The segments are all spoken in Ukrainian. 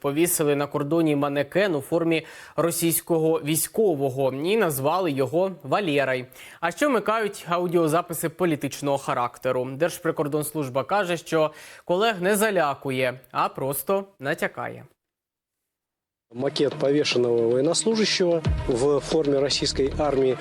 повісили на кордоні манекен у формі російського військового і назвали його Валєрой. А ще вмикають аудіозаписи політичного характеру. Держприкордонслужба каже, що колег не залякує, а просто натякає. Макет повешенного военнослужащего в форме российской армии,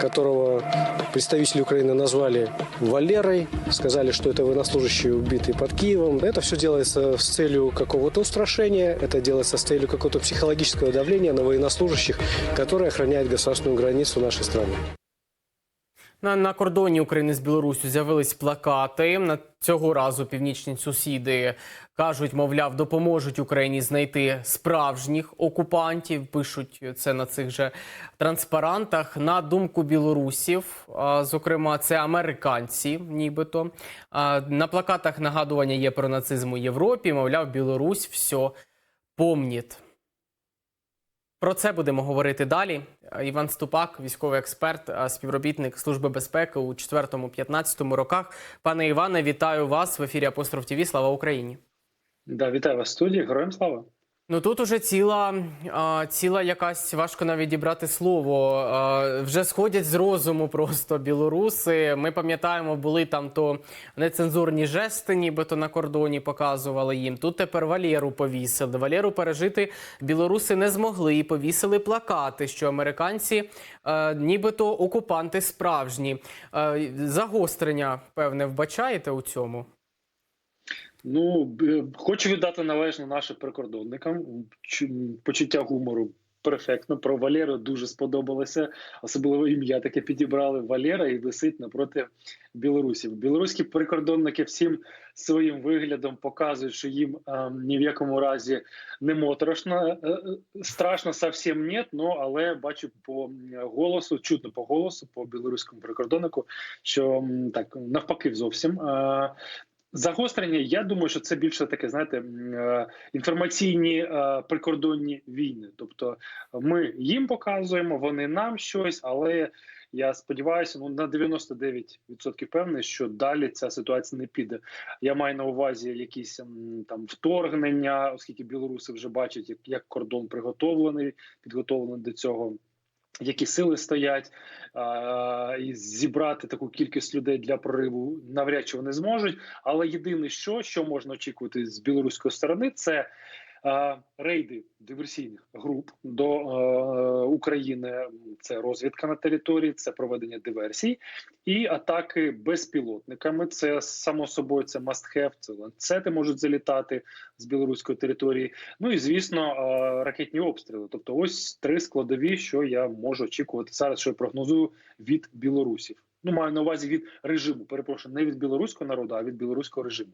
которого представители Украины назвали Валерой, сказали, что это военнослужащий, убитый под Киевом. Это все делается с целью какого-то устрашения, это делается с целью какого-то психологического давления на военнослужащих, которые охраняют государственную границу нашей страны. На, на кордоні України з Білоруссю з'явились плакати. На цього разу північні сусіди кажуть, мовляв, допоможуть Україні знайти справжніх окупантів. Пишуть це на цих же транспарантах. На думку білорусів, зокрема, це американці, нібито. На плакатах нагадування є про нацизм у Європі. Мовляв, Білорусь все помніт. Про це будемо говорити далі. Іван Ступак, військовий експерт, співробітник Служби безпеки у 4-15 роках. Пане Іване, вітаю вас в ефірі Апостроф ТІВІ. Слава Україні! Да, вітаю вас в студії. Героям слава. Ну тут уже ціла, а, ціла якась важко навіть дібрати слово. А, вже сходять з розуму просто білоруси. Ми пам'ятаємо, були там то нецензурні жести, нібито на кордоні показували їм. Тут тепер Валєру повісили. Валєру пережити білоруси не змогли і повісили плакати, що американці е, нібито окупанти справжні. Е, загострення, певне, вбачаєте у цьому? Ну хочу віддати належне нашим прикордонникам. Почуття гумору перфектно. Про Валеру дуже сподобалося. Особливо ім'я таке підібрали Валера і висить напроти білорусів. Білоруські прикордонники всім своїм виглядом показують, що їм е, ні в якому разі не моторошно. Е, е, страшно зовсім ні, ну але бачу по голосу, чутно по голосу, по білоруському прикордоннику, що так навпаки зовсім. Е, Загострення, я думаю, що це більше таке, знаєте, е, інформаційні е, прикордонні війни. Тобто ми їм показуємо, вони нам щось, але я сподіваюся, ну на 99% певний, що далі ця ситуація не піде. Я маю на увазі якісь там вторгнення, оскільки білоруси вже бачать, як, кордон приготовлений, підготовлений до цього. Які сили стоять, і зібрати таку кількість людей для прориву навряд чи вони зможуть. Але єдине, що, що можна очікувати з білоруської сторони, це рейди диверсійних груп до е, України. Це розвідка на території, це проведення диверсій і атаки безпілотниками. Це само собою це have, це ланцети можуть залітати з білоруської території. Ну і звісно, е, ракетні обстріли. Тобто, ось три складові, що я можу очікувати зараз, що я прогнозую від білорусів. Ну, маю на увазі від режиму. Перепрошую, не від білоруського народу, а від білоруського режиму.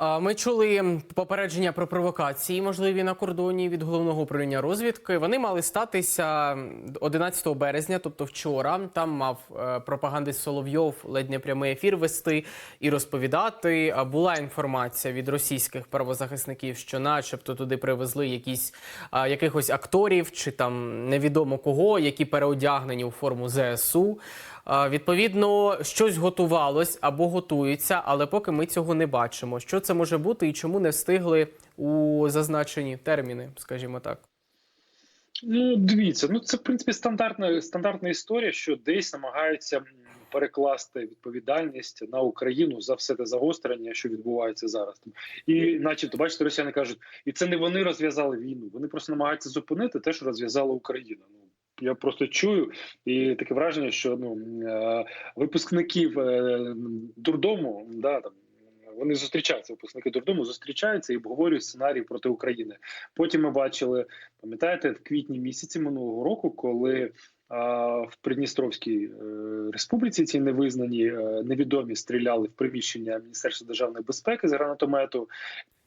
Ми чули попередження про провокації, можливі на кордоні від головного управління розвідки. Вони мали статися 11 березня, тобто вчора. Там мав е, пропагандист Соловйов ледь не прямий ефір вести і розповідати. Була інформація від російських правозахисників, що, начебто, туди привезли якісь якихось акторів чи там невідомо кого, які переодягнені у форму ЗСУ. Відповідно, щось готувалось або готується, але поки ми цього не бачимо. Що це може бути і чому не встигли у зазначені терміни, скажімо так. Ну, дивіться, ну це в принципі стандартна стандартна історія, що десь намагаються перекласти відповідальність на Україну за все те загострення, що відбувається зараз. І, начебто, бачите, росіяни кажуть, і це не вони розв'язали війну. Вони просто намагаються зупинити те, що розв'язала Україна. Ну я просто чую, і таке враження, що ну е, випускників е, дурдому, да там. Вони зустрічаються, випускники дурдому зустрічаються і обговорюють сценарій проти України. Потім ми бачили, пам'ятаєте, в квітні місяці минулого року, коли а, в Придністровській е, республіці ці невизнані е, невідомі стріляли в приміщення Міністерства державної безпеки з гранатомету.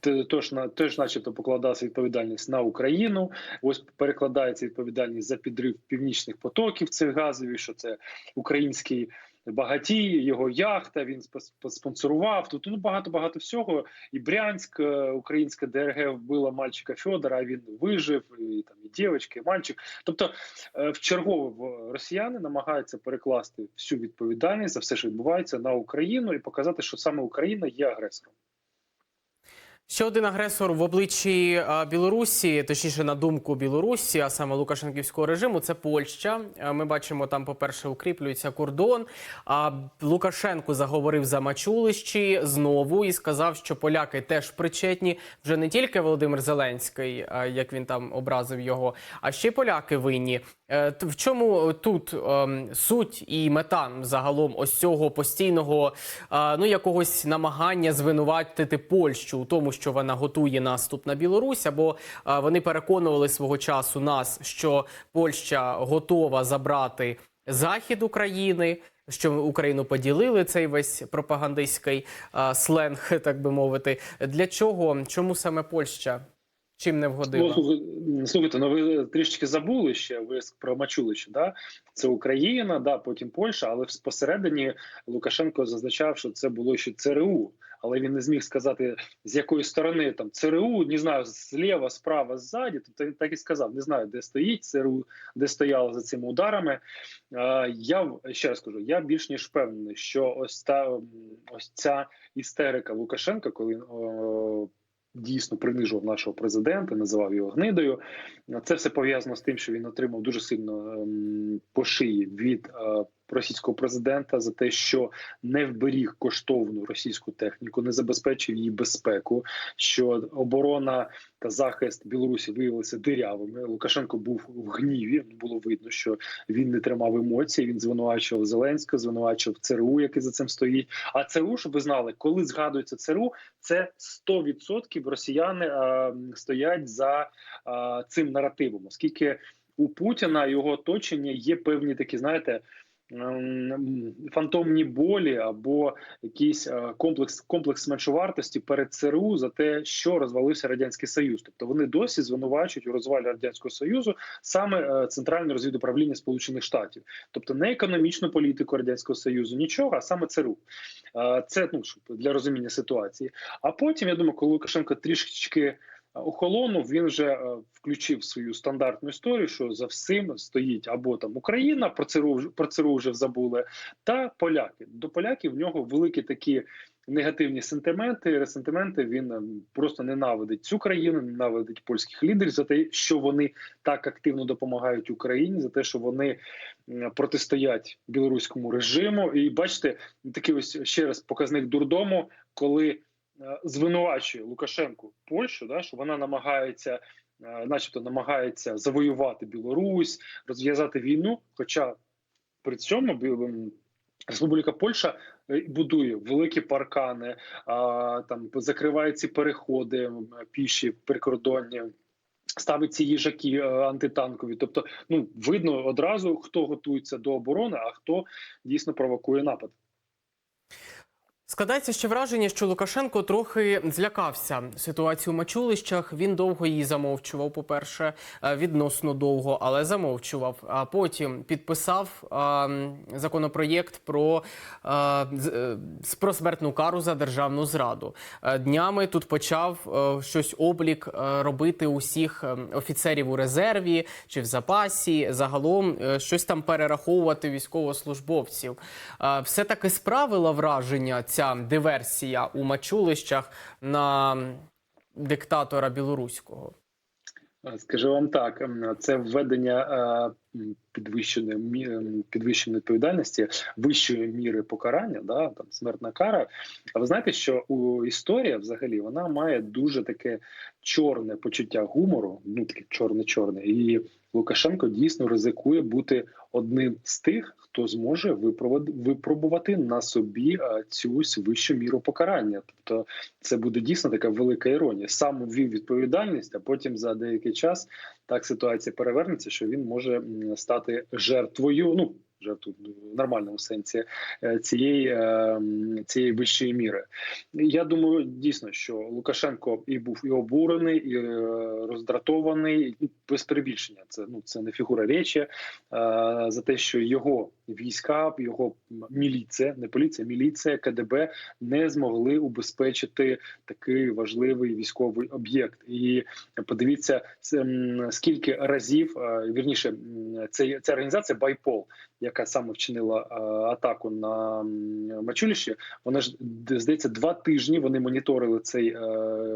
Т- Тож на теж, начебто, покладалася відповідальність на Україну. Ось перекладається відповідальність за підрив північних потоків цих газових, що це український багатій, його яхта. Він спонсорував. Тут ну багато багато всього. І Брянськ, е, українська ДРГ вбила мальчика Федора. а Він вижив, і там і дівчинка, і мальчик. Тобто, е, в чергове росіяни намагаються перекласти всю відповідальність за все, що відбувається на Україну, і показати, що саме Україна є агресором. Ще один агресор в обличчі Білорусі, точніше на думку Білорусі, а саме Лукашенківського режиму, це Польща. Ми бачимо, там, по-перше, укріплюється кордон. А Лукашенко заговорив за Мачулищі знову і сказав, що поляки теж причетні. Вже не тільки Володимир Зеленський, як він там образив його, а ще й поляки винні. Е, В чому тут ем, суть і мета загалом ось цього постійного е, ну якогось намагання звинуватити Польщу у тому, що вона готує наступ на Білорусь, або вони переконували свого часу нас, що Польща готова забрати захід України. Що Україну поділили цей весь пропагандистський е, сленг, так би мовити. Для чого? Чому саме Польща? Чим не вгодила? Ну, слухайте, ну ви трішечки забули ще ви про Мачулище, да? Це Україна, да, потім Польща, але посередині Лукашенко зазначав, що це було ще ЦРУ, але він не зміг сказати, з якої сторони там ЦРУ, не знаю, зліва, справа, ззаді. Тобто він так і сказав, не знаю, де стоїть ЦРУ, де стояло за цими ударами. Я ще раз кажу, я більш ніж впевнений, що ось та ось ця істерика Лукашенка, коли о, дійсно принижував нашого президента, називав його гнидою. Це все пов'язано з тим, що він отримав дуже сильно ем, по шиї від е, російського президента за те, що не вберіг коштовну російську техніку, не забезпечив її безпеку. Що оборона та захист Білорусі виявилися дирявими. Лукашенко був в гніві. Було видно, що він не тримав емоцій. Він звинувачував Зеленського, звинувачував ЦРУ, який за цим стоїть. А ЦРУ, щоб ви знали, коли згадується ЦРУ, це 100% росіяни е, стоять за е, цим наративом, оскільки у Путіна його оточення є певні такі, знаєте. Ем, Фантомні болі або якийсь е, комплекс комплекс меншовартості перед ЦРУ за те, що розвалився радянський союз. Тобто вони досі звинувачують у розвалі радянського союзу саме е, центральне розвідуправління Сполучених Штатів, тобто не економічну політику радянського союзу, нічого, а саме ЦРУ. Е, Це ну для розуміння ситуації. А потім я думаю, коли Лукашенко трішечки охолонув, він вже е, включив свою стандартну історію, що за всім стоїть або там Україна, про вже- про ЦРУ вже забули, та поляки. До поляків в нього великі такі. Негативні сентименти, ресентименти. Він е, просто ненавидить цю країну, ненавидить польських лідерів за те, що вони так активно допомагають Україні, за те, що вони протистоять білоруському режиму. І бачите, такий ось ще раз показник дурдому, коли звинувачує Лукашенку Польщу, да, що вона намагається, е, начебто, намагається завоювати Білорусь, розв'язати війну. Хоча при цьому Республіка Польща е, будує великі паркани, там закриває ці переходи піші прикордонні. Ставить ці їжаки е, антитанкові, тобто ну видно одразу, хто готується до оборони, а хто дійсно провокує напад. Складається ще враження, що Лукашенко трохи злякався ситуації у Мачулищах. Він довго її замовчував. По-перше, е, відносно довго, але замовчував. А потім підписав а, законопроєкт про, е, про смертну кару за державну зраду. Е, Днями тут почав е, щось облік е, робити усіх е, офіцерів у резерві чи в запасі. Загалом е, щось там перераховувати військовослужбовців. Е, Все таки справила враження ця диверсія у Мачулищах на диктатора білоруського. Скажу вам так, ем, це введення е, підвищеної ем, підвищеної відповідальності, вищої міри покарання, да там смертна кара. А ви знаєте, що у історія взагалі вона має дуже таке чорне почуття гумору, ну таке чорне-чорне. І Лукашенко дійсно ризикує бути одним з тих, хто зможе випробувати, на собі е, цю вищу міру покарання. Тобто це буде дійсно така велика іронія. Сам ввів відповідальність, а потім за деякий час так ситуація перевернеться, що він може стати жертвою. Ну жертву в нормальному сенсі е, цієї, е, цієї вищої міри. Я думаю, дійсно, що Лукашенко і був і обурений, і е, роздратований. і без перебільшення. Це ну це не фігура речі за те, що його війська, його міліція, не поліція, міліція, КДБ не змогли убезпечити такий важливий військовий об'єкт. І подивіться, скільки разів вірніше, ця організація Байпол, яка саме вчинила е, атаку на Мачуліші. Вона ж здається, два тижні вони моніторили цей е,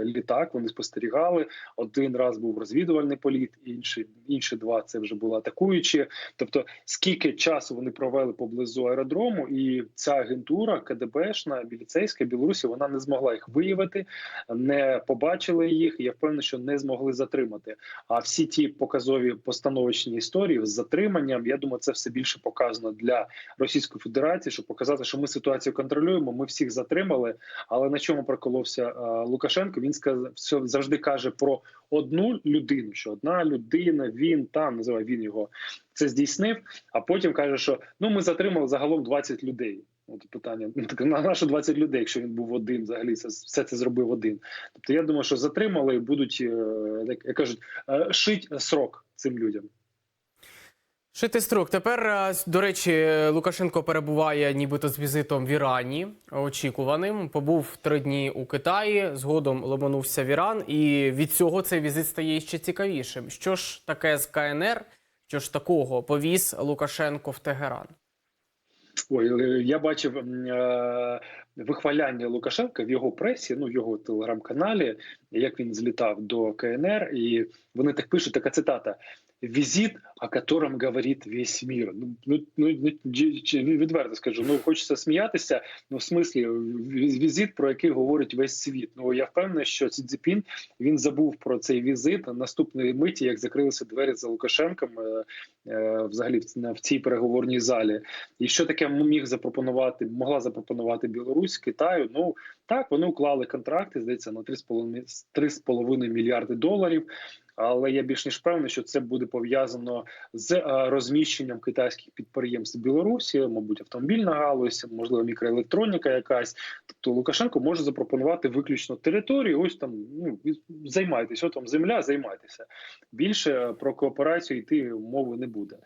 літак. Вони спостерігали. Один раз був розвідувальний політ, інші інші два це вже були атакуючі. Тобто, скільки часу вони провели поблизу аеродрому, і ця агентура КДБшна, міліцейська Білорусі, вона не змогла їх виявити, не побачили їх. Я впевнений, що не змогли затримати. А всі ті показові постановочні історії з затриманням, я думаю, це все більше показано для Російської Федерації, щоб показати, що ми ситуацію контролюємо. Ми всіх затримали. Але на чому проколовся е, Лукашенко? Він сказав, завжди каже про одну людину, що одна людина, він там називає він його це здійснив. А потім каже, що ну ми затримали загалом 20 людей. От питання ну, на нашу 20 людей, якщо він був один, взагалі це все це зробив один. Тобто я думаю, що затримали і будуть е, як як кажуть, е, шить срок цим людям. Шити строк. Тепер, е, до речі, Лукашенко перебуває нібито з візитом в Ірані, очікуваним. Побув три дні у Китаї, згодом ломанувся в Іран, і від цього цей візит стає ще цікавішим. Що ж таке з КНР? Що ж такого повіз Лукашенко в Тегеран? Ой, е, я бачив е, вихваляння Лукашенка в його пресі, ну в його телеграм-каналі, як він злітав до КНР, і вони так пишуть, така цитата: візит, о котором говорить весь мир. Ну, ну, ну дж- дж- відверто скажу, ну хочеться сміятися. Ну, в смислі, візит, про який говорить весь світ. Ну я впевнений, що Сі Цзіпін він забув про цей візит наступної миті, як закрилися двері за Лукашенком, е, е, взагалі в, цій переговорній залі. І що таке міг запропонувати, могла запропонувати Білорусь Китаю? Ну так, вони уклали контракти, здається, на 3,5 3,5 мільярди доларів. Але я більш ніж впевнений, що це буде пов'язано з е, розміщенням китайських підприємств в Білорусі, мабуть, автомобільна галузь, можливо, мікроелектроніка якась. Тобто Лукашенко може запропонувати виключно територію. Ось там ну займайтеся, там земля, займайтеся. Більше е, про кооперацію йти мови не буде.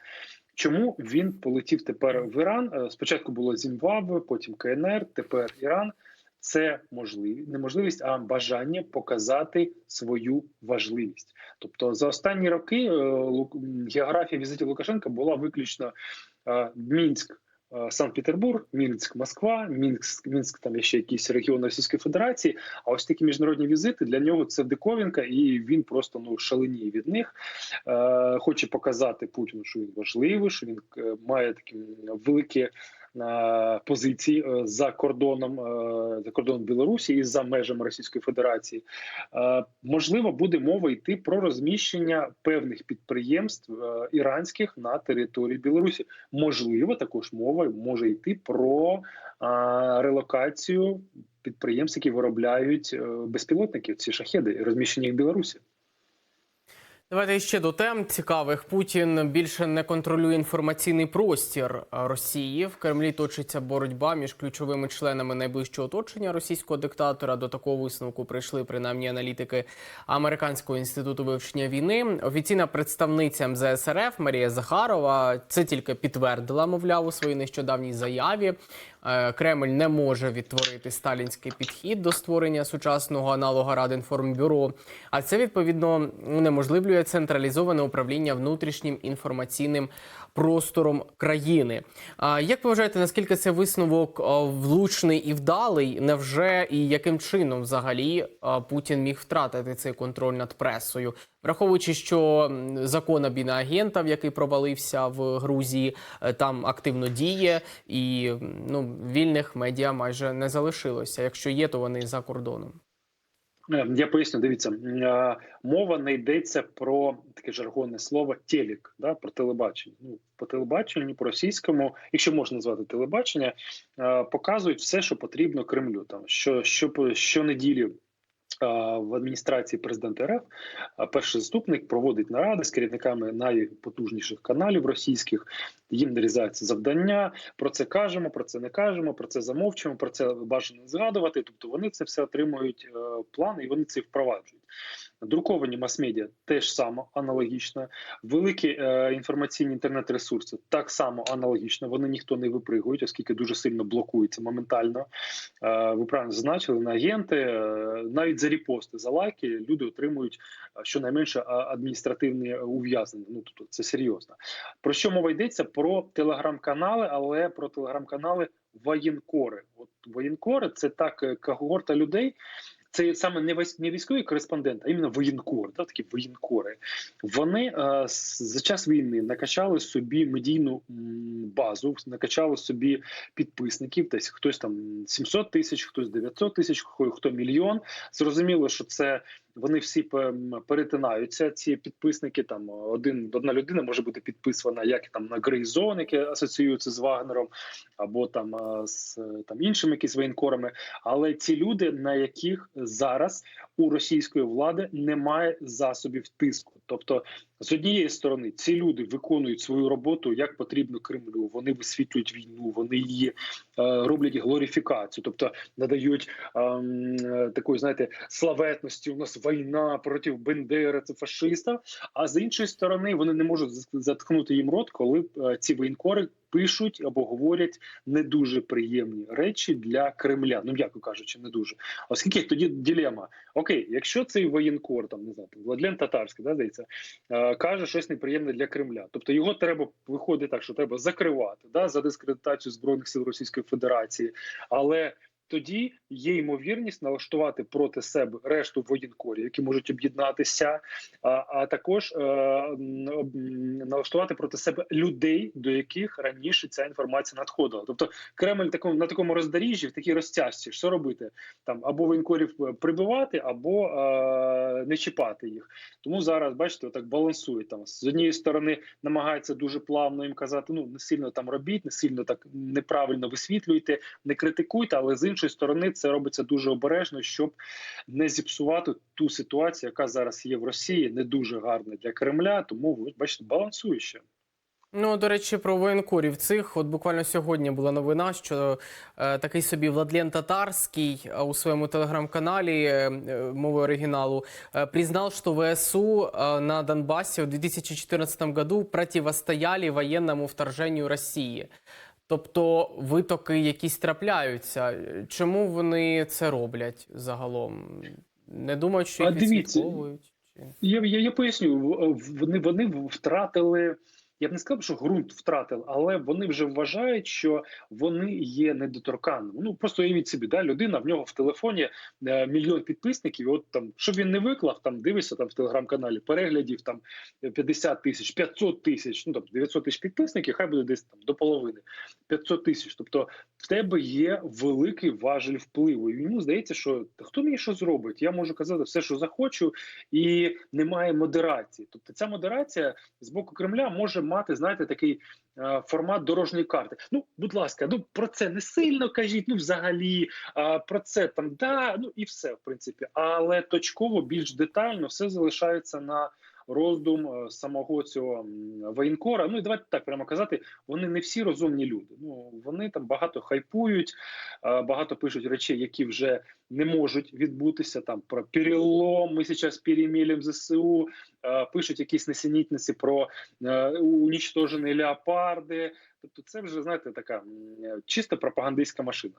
Чому він полетів тепер в Іран? Е, Спочатку було Зімбабве, потім КНР, тепер Іран. Це можливість, не можливість, а бажання показати свою важливість. Тобто за останні роки е, географія візитів Лукашенка була виключно е, Мінськ. е, Санкт-Петербург, Мінськ, Москва, Мінськ, Мінськ, там ще якісь регіони Російської Федерації. А ось такі міжнародні візити для нього це диковінка, і він просто ну шаленіє від них. Е, хоче показати Путіну, що він важливий, що він має такі великі е, позиції е, за кордоном е, за кордоном Білорусі і за межами Російської Федерації. Е, Можливо, буде мова йти про розміщення певних підприємств іранських на території Білорусі. Можливо, також мова може йти про релокацію підприємств, які виробляють безпілотники, ці шахеди, розміщені в Білорусі. Давайте ще до тем цікавих. Путін більше не контролює інформаційний простір Росії. В Кремлі точиться боротьба між ключовими членами найближчого оточення російського диктатора. До такого висновку прийшли принаймні аналітики Американського інституту вивчення війни. Офіційна представниця МЗС РФ Марія Захарова це тільки підтвердила, мовляв, у своїй нещодавній заяві. Е, Кремль не може відтворити сталінський підхід до створення сучасного аналога Радинформбюро. А це відповідно унеможливлює централізоване управління внутрішнім інформаційним простором країни. Як ви вважаєте, наскільки це висновок влучний і вдалий? Невже і яким чином взагалі Путін міг втратити цей контроль над пресою? Враховуючи, що закон абіноагента, в який провалився в Грузії, е, там активно діє, і ну вільних медіа майже не залишилося. Якщо є, то вони за кордоном. Е, Я поясню, дивіться, е, мова не йдеться про таке жаргонне слово телік, да, про телебачення. Ну, по телебаченню, по російському, якщо можна назвати телебачення, е, показують все, що потрібно Кремлю. Там що, що щонеділі в адміністрації президента РФ е, перший заступник проводить наради з керівниками найпотужніших каналів російських. Їм нарізаються завдання. Про це кажемо, про це не кажемо, про це замовчуємо, про це бажано згадувати. Тобто вони це все отримують план плани і вони це впроваджують. Друковані мас-медіа теж само аналогічно. Великі е, інформаційні інтернет-ресурси так само аналогічно. Вони ніхто не випригують, оскільки дуже сильно блокуються моментально. Е, ви правильно зазначили на агенти, е, навіть за репости, за лайки люди отримують е, щонайменше а, адміністративні ув'язнення. Ну тобто це серйозно. Про що мова йдеться? Про телеграм-канали, але про телеграм-канали воєнкори. От воєнкори це так е, когорта людей. Це саме не не військовий кореспондент, а іменно воєнкор, да, такі воєнкори. Вони е, за час війни накачали собі медійну базу, накачали собі підписників. Десь хтось там 700 тисяч, хтось 900 тисяч, хто мільйон. Зрозуміло, що це вони всі пе- перетинаються. Ці підписники там один одна людина може бути підписана як там на Zone, яке асоціюється з Вагнером, або там е, з е, там іншими якісь воєнкорами. Але ці люди, на яких зараз у російської влади немає засобів тиску, тобто з однієї сторони ці люди виконують свою роботу як потрібно Кремлю. Вони висвітлюють війну, вони її е, роблять глорифікацію, тобто надають ем, е, такої, знаєте, славетності. У нас війна проти Бендери, це фашиста. А з іншої сторони, вони не можуть заткнути їм рот, коли е, ці воєнкори пишуть або говорять не дуже приємні речі для Кремля. Ну м'яко кажучи, не дуже. Оскільки тоді ділема. Окей, якщо цей воєнкор, там не знаю, Владлен Татарський, да, здається, е, каже щось неприємне для Кремля. Тобто його треба виходить так, що треба закривати да, за дискредитацію збройних сил Російської Федерації, але. Тоді є ймовірність налаштувати проти себе решту воєнкорів, які можуть об'єднатися, а, а також е, налаштувати проти себе людей, до яких раніше ця інформація надходила. Тобто Кремль такому на такому роздоріжжі, в такій розтяжці, що робити там або воєнкорів е, прибивати, або е, не чіпати їх. Тому зараз бачите, так балансують там з однієї сторони, намагаються дуже плавно їм казати: ну не сильно там робіть, не сильно так неправильно висвітлюйте, не критикуйте, але з іншої сторони це робиться дуже обережно, щоб не зіпсувати ту ситуацію, яка зараз є в Росії, не дуже гарна для Кремля. Тому бачите, балансує ще. Ну, до речі, про воєнкорів цих. От буквально сьогодні була новина, що е, такий собі Владлен Татарський е, у своєму телеграм-каналі е, е, мовою оригіналу е, признал, что ВСУ е, на Донбассе в 2014 году противостояли воєнному вторженню Росії. Тобто витоки якісь трапляються. Чому вони це роблять загалом? Не думають, що їх відслідковують? Я, я, я поясню, вони, вони втратили. Я б не сказав, що ґрунт втратили, але вони вже вважають, що вони є недоторканними. Ну просто уявіть собі, да, людина в нього в телефоні е, мільйон підписників. От там, щоб він не виклав, там дивишся там в телеграм-каналі переглядів там 50 тисяч, 500 тисяч, ну там 900 тисяч підписників, хай буде десь там до половини 500 тисяч. Тобто в тебе є великий важель впливу. І йому здається, що «Та хто мені що зробить? Я можу казати все, що захочу, і немає модерації. Тобто, ця модерація з боку Кремля може мати, знаєте, такий е, формат дорожньої карти. Ну, будь ласка, ну про це не сильно кажіть. Ну, взагалі, е, про це там да, ну і все, в принципі. Але точково, більш детально, все залишається на роздум е, самого цього воєнкора. Ну і давайте так прямо казати, вони не всі розумні люди. Ну вони там багато хайпують, е, багато пишуть речей, які вже не можуть відбутися. Там про перелом, ми зараз перемілім ЗСУ, е, пишуть якісь несенітниці про унічтожені леопарди. Тобто, це вже знаєте, така е, пропагандистська машина.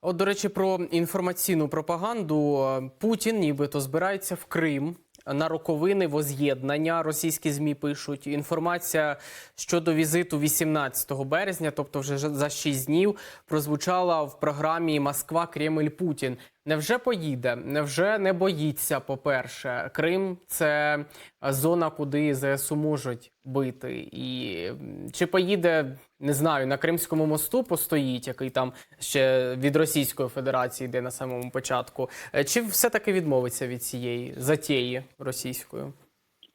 От, до речі, про інформаційну пропаганду. Путін нібито збирається в Крим на роковини воз'єднання. Російські змі пишуть. Інформація щодо візиту 18 березня, тобто вже за 6 днів, прозвучала в програмі Москва Кремль Путін. Невже поїде? Невже не боїться? По-перше, Крим це зона, куди ЗСУ можуть бити. І чи поїде, не знаю, на Кримському мосту постоїть, який там ще від Російської Федерації йде на самому початку. Е, Чи все-таки відмовиться від цієї затії російської?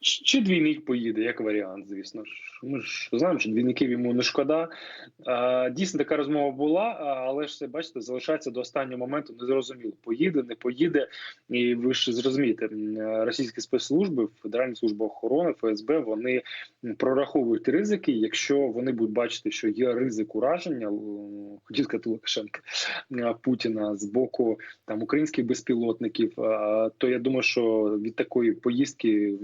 Чи двійник поїде, як варіант, звісно ж. Ми ж знаємо, що двійників йому не шкода. Дійсно, така розмова була, але ж це бачите, залишається до останнього моменту незрозуміло. Поїде, не поїде. І ви ж зрозумієте, російські спецслужби, Федеральна служба охорони, ФСБ, вони прораховують ризики. Якщо вони будуть бачити, що є ризик ураження, хотів сказати Лукашенка а, Путіна з боку там українських безпілотників, то я думаю, що від такої поїздки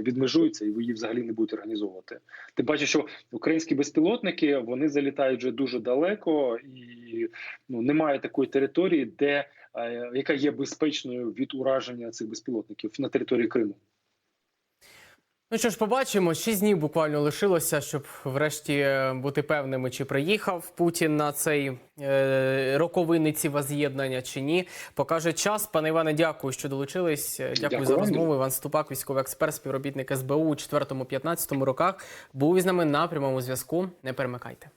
відмежуються і ви її взагалі не будуть організовувати. Тим паче, що українські безпілотники вони залітають вже дуже далеко, і ну немає такої території, де е, яка є безпечною від ураження цих безпілотників на території Криму. Ну що ж, побачимо. Шість днів буквально лишилося, щоб врешті е, бути певними, чи приїхав Путін на цей е, роковинниці воз'єднання чи ні. Покаже час. Пане Іване, дякую, що долучились. Е, Дякую, Дякую за розмову. Іван Ступак, військовий експерт, співробітник СБУ у 4-15 роках. Був із нами на прямому зв'язку. Не перемикайте.